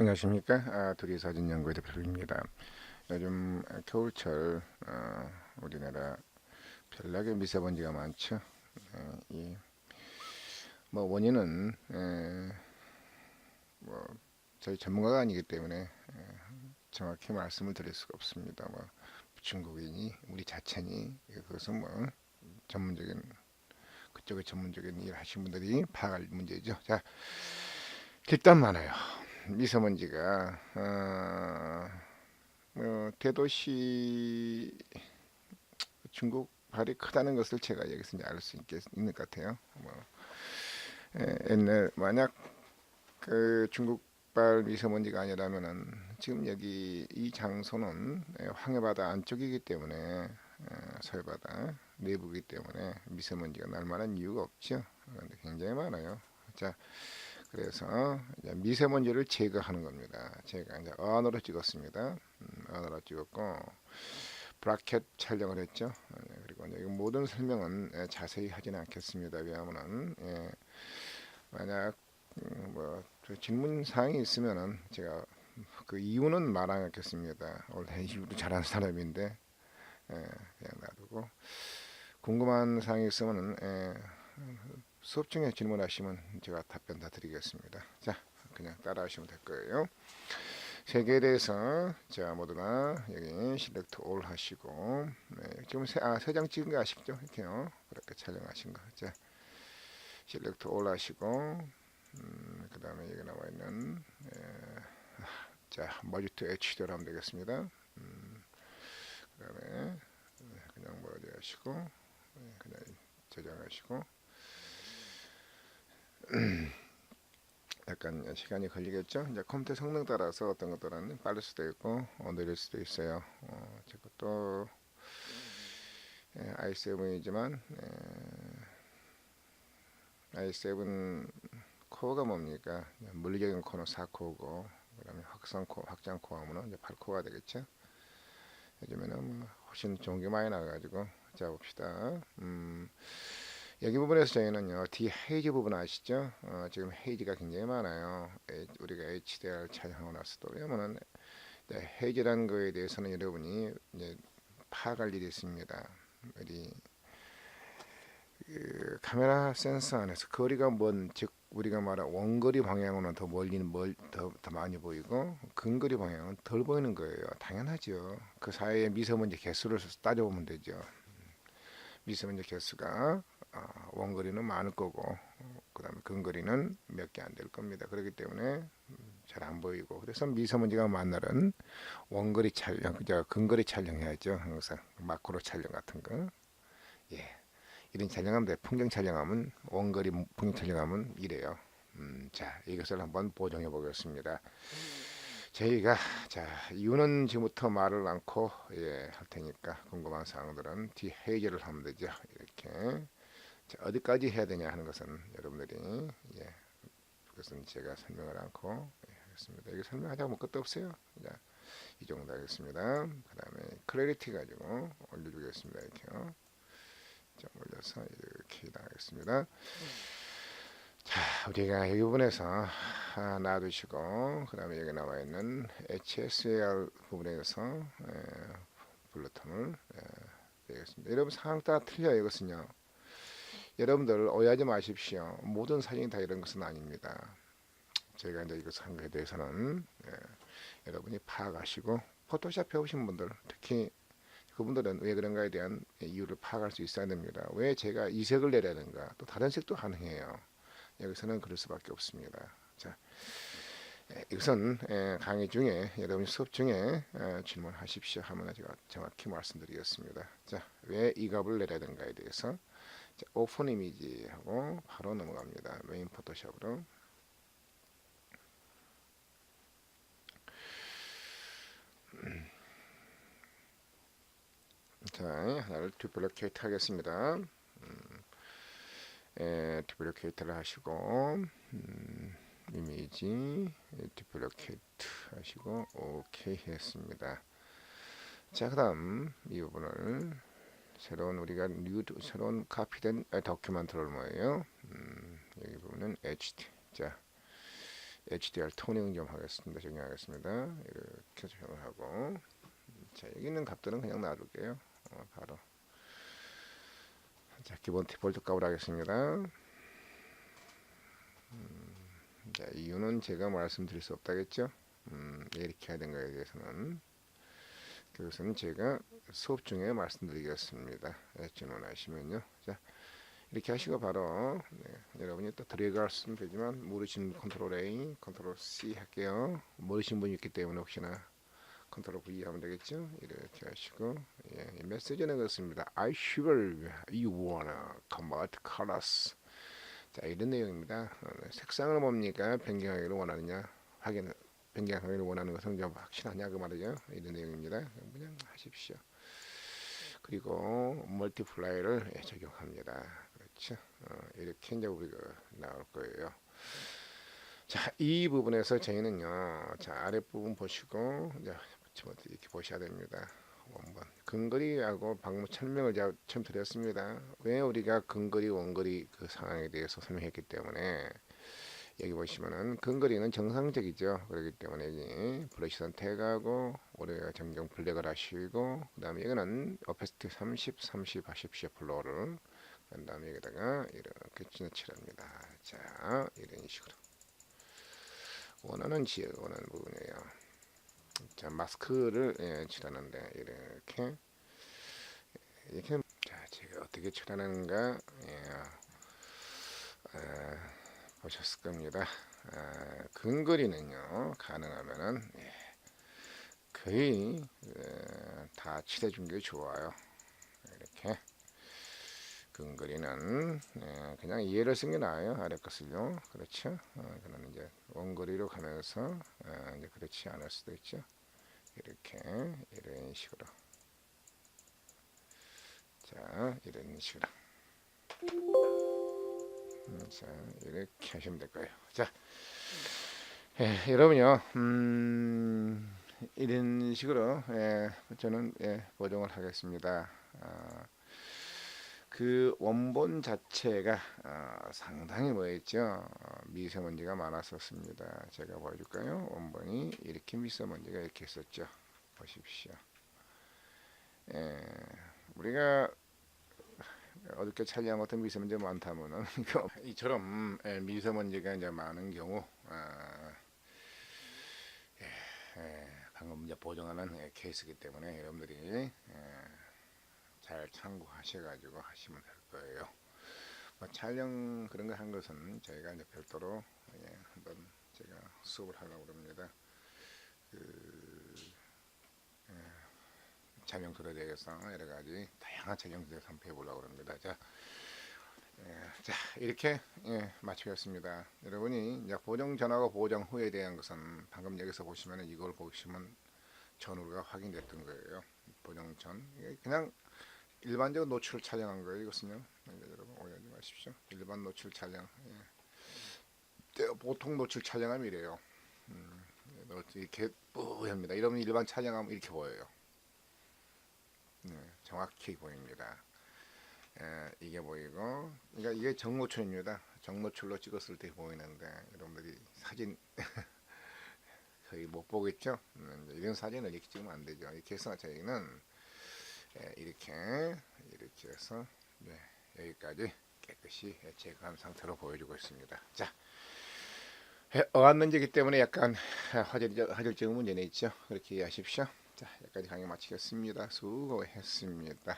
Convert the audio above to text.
안녕하십니까 아, 둘이 사진 연구의 대표입니다. 요즘 겨울철 어, 우리나라 별나게 미세먼지가 많죠. 에, 이뭐 원인은 에, 뭐 저희 전문가가 아니기 때문에 에, 정확히 말씀을 드릴 수가 없습니다. 뭐 중국인이 우리 자체니 그것은 뭐 전문적인 그쪽의 전문적인 일 하신 분들이 파악할 문제죠. 자 일단 많아요. 미세먼지가 어, 뭐 대도시 중국 발이 크다는 것을 제가 여기서 알 수 있는 것 같아요. 뭐 에, 옛날 만약 그 중국 발 미세먼지가 아니라면은 지금 여기 이 장소는 에, 황해바다 안쪽이기 때문에 에, 서해바다 내부이기 때문에 미세먼지가 날 만한 이유가 없죠. 그런데 굉장히 많아요. 자. 그래서 미세먼지를 제거하는 겁니다. 제가 이제 언어로 찍었습니다. 음, 언어로 찍었고 브라켓 촬영을 했죠. 네, 그리고 이제 모든 설명은 예, 자세히 하지는 않겠습니다. 왜냐하면은 예, 만약 음, 뭐 질문 사항이 있으면은 제가 그 이유는 말안 하겠습니다. 원래 이유도 잘하는 사람인데 예, 그냥 놔두고 궁금한 사항이 있으면은 예, 수업 중에 질문하시면 제가 답변 다 드리겠습니다. 자, 그냥 따라하시면 될 거예요. 세계에 대해서 자 모두가 여기 실렉트 올 하시고 네, 지금 세, 아, 세장 찍은 거 아시죠? 이렇게요. 그렇게 촬영하신 거. 자, 실렉트 올 하시고 음, 그 다음에 여기 나와 있는 에, 자 머지트 HD로 하면 되겠습니다. 음, 그 다음에 그냥 머지 하시고 그냥 저장하시고 약간 시간이 걸리겠죠. 이제 컴퓨터 성능 따라서 어떤 것들은 빠를 수도 있고 어, 느릴 수도 있어요. 어, 저것도 예, i7이지만 예, i7 코어가 뭡니까? 물리적인 코어는 4코어고 그다음에 확산 코어, 확장 코어 하면은 이제 8코어가 되겠죠. 요즘에는 뭐 훨씬 좋은 게 많이 나가지고 자 봅시다. 음, 여기 부분에서 저희는요 뒤 헤이즈 부분 아시죠? 어, 지금 헤이즈가 굉장히 많아요. 우리가 HDR 촬영하고 나서도 왜냐면은 네, 헤이즈라는 거에 대해서는 여러분이 이제 파악할 일이 있습니다. 우리 그 카메라 센서 안에서 거리가 먼, 즉 우리가 말한 원거리 방향으로는 더 멀리는 멀, 더, 더 많이 보이고 근거리 방향은 덜 보이는 거예요. 당연하죠. 그 사이에 미세먼지 개수를 따져보면 되죠. 미세먼지 개수가 아, 원거리는 많을 거고 그 다음에 근거리는 몇 개 안 될 겁니다. 그렇기 때문에 잘 안 보이고 그래서 미세먼지가 많은 날은 원거리 촬영, 그저 근거리 촬영해야죠. 항상 마크로 촬영 같은 거. 예, 이런 촬영하면 돼. 풍경 촬영하면 원거리 풍경 촬영하면 이래요. 음, 자 이것을 한번 보정해 보겠습니다. 저희가 자 이유는 지금부터 말을 않고 예, 할 테니까 궁금한 사항들은 뒤 해결을 하면 되죠. 이렇게 자, 어디까지 해야 되냐 하는 것은 여러분들이 예, 그것은 제가 설명을 않고 예, 하겠습니다. 이거 설명하자고 뭐 끝도 없어요. 자, 이 정도 하겠습니다. 그 다음에 크레디티 가지고 올려주겠습니다. 이렇게요. 좀 올려서 이렇게 나가겠습니다. 자, 우리가 여기 부분에서 아, 놔두시고 그 다음에 여기 나와 있는 HSL 부분에서 예, 블루톤을 예, 되겠습니다. 여러분 상황 따라 틀려요. 이것은요. 여러분들 오해하지 마십시오. 모든 사진이 다 이런 것은 아닙니다. 제가 이제 이것 한 것에 대해서는 예, 여러분이 파악하시고 포토샵 배우신 분들 특히 그분들은 왜 그런가에 대한 이유를 파악할 수 있어야 됩니다. 왜 제가 이 색을 되는가? 또 다른 색도 가능해요. 여기서는 그럴 수밖에 없습니다. 자, 예, 이것은 예, 강의 중에 여러분 수업 중에 예, 질문하십시오 하면 제가 정확히 말씀드리겠습니다. 자, 왜 이 값을 내야 되는가에 대해서 자, 오픈 이미지 하고 바로 넘어갑니다. 메인 포토샵으로. 자, 하나를 듀플리케이트 하겠습니다. 음, 에, 듀플리케이트를 하시고 음, 이미지 듀플리케이트 하시고 오케이 했습니다. 자, 그 다음 이 부분을 새로운 우리가 뉴 새로운 카피된 다큐멘트를 뭐예요? 음, 여기 보면 HD. 자, HDR 토닝 좀 하겠습니다. 적용하겠습니다. 이렇게 적용을 하고 자 여기 있는 값들은 그냥 놔둘게요. 어, 바로 자 기본 디폴트 값을 하겠습니다. 음, 자 이유는 제가 말씀드릴 수 없다겠죠. 음, 왜 이렇게 해야 거에 대해서는 그것은 제가 수업 중에 말씀드리겠습니다. 예, 질문하시면요. 자 이렇게 하시고 바로 네, 여러분이 또 하시면 되지만 모르시는 분 컨트롤 A, 컨트롤 C 할게요. 모르시는 분이 있기 때문에 혹시나 컨트롤 V 하면 되겠죠. 이렇게 하시고 예, 이 메시지는 그렇습니다. I sure you wanna convert colors. 자 이런 내용입니다. 어, 색상을 뭡니까? 변경하기를 원하느냐 확인 변경하기를 원하는 것은 좀 확실하냐 그 말이죠. 이런 내용입니다. 그냥 하십시오. 그리고 멀티플라이를 예, 적용합니다. 그렇죠. 어, 이렇게 이제 우리가 나올 거예요. 자, 이 부분에서 저희는요. 자, 아랫부분 보시고 이제 이렇게 보셔야 됩니다. 원본 근거리하고 방금 설명을 제가 처음 드렸습니다. 왜 우리가 근거리 원거리 그 상황에 대해서 설명했기 때문에 여기 보시면은 근거리는 정상적이죠. 그렇기 때문에 여기 브러쉬 선택하고 우리가 정정 블랙을 하시고 그 다음에 이거는 오페스티 30, 30 하십시오. 플로어를 그 다음에 여기다가 이렇게 칠합니다. 자 이런 식으로 원하는 지역 원하는 부분이에요. 자 마스크를 예, 칠하는데 이렇게 이렇게 자 제가 어떻게 칠하는가 예, 아, 보셨을 겁니다. 아, 근거리는요 가능하면은 예, 거의 예, 다 칠해준 게 좋아요. 이렇게 근거리는 예, 그냥 이해를 쓴 게 나아요. 아래 것을요. 그렇죠. 어, 그는 이제 원거리로 가면서 어, 이제 그렇지 않을 수도 있죠. 이렇게 이런 식으로 자 이런 식으로 음, 자 이렇게 하시면 될 거예요. 자 예, 여러분요 음, 이런 식으로 예, 저는 예, 보정을 하겠습니다. 아, 그 원본 자체가 어, 상당히 뭐였죠? 어, 미세먼지가 많았었습니다. 제가 보여줄까요? 원본이 이렇게 미세먼지가 이렇게 있었죠. 보십시오. 예, 우리가 어저께 촬영한 어떤 미세먼지가 많다면은 이처럼 예, 미세먼지가 이제 많은 경우 아, 예, 예, 방금 이제 보정하는 예, 케이스이기 때문에 여러분들이 예, 잘 참고하셔가지고 하시면 될 거예요. 뭐 촬영 그런 거 한 것은 저희가 이제 별도로 예, 한번 제가 수업을 하려고 합니다. 그 예, 촬영술에 대해서 여러 가지 다양한 촬영술에 선포해 보려고 합니다. 자, 예, 자 이렇게 예, 마치겠습니다. 여러분이 이제 보정 전하고 보정 후에 대한 것은 방금 여기서 보시면 이걸 보시면 전후가 확인됐던 거예요. 보정 전 그냥 일반적으로 노출을 촬영한 거예요. 이것은요. 네, 여러분 오해하지 마십시오. 일반 노출 촬영. 예. 보통 노출 촬영하면 이래요. 음, 이렇게 뿌합니다. 이러면 일반 촬영하면 이렇게 보여요. 네, 정확히 보입니다. 예, 이게 보이고, 그러니까 이게 정노출입니다. 정노출로 찍었을 때 보이는데 여러분들이 사진 거의 못 보겠죠. 음, 이런 사진을 이렇게 찍으면 안 되죠. 이렇게 해서 저희는 예, 이렇게 이렇게 해서 네, 여기까지 깨끗이 제거한 상태로 보여주고 있습니다. 자, 어안는지기 때문에 약간 화질 화질적인 문제는 있죠. 그렇게 이해하십시오. 자, 여기까지 강의 마치겠습니다. 수고했습니다.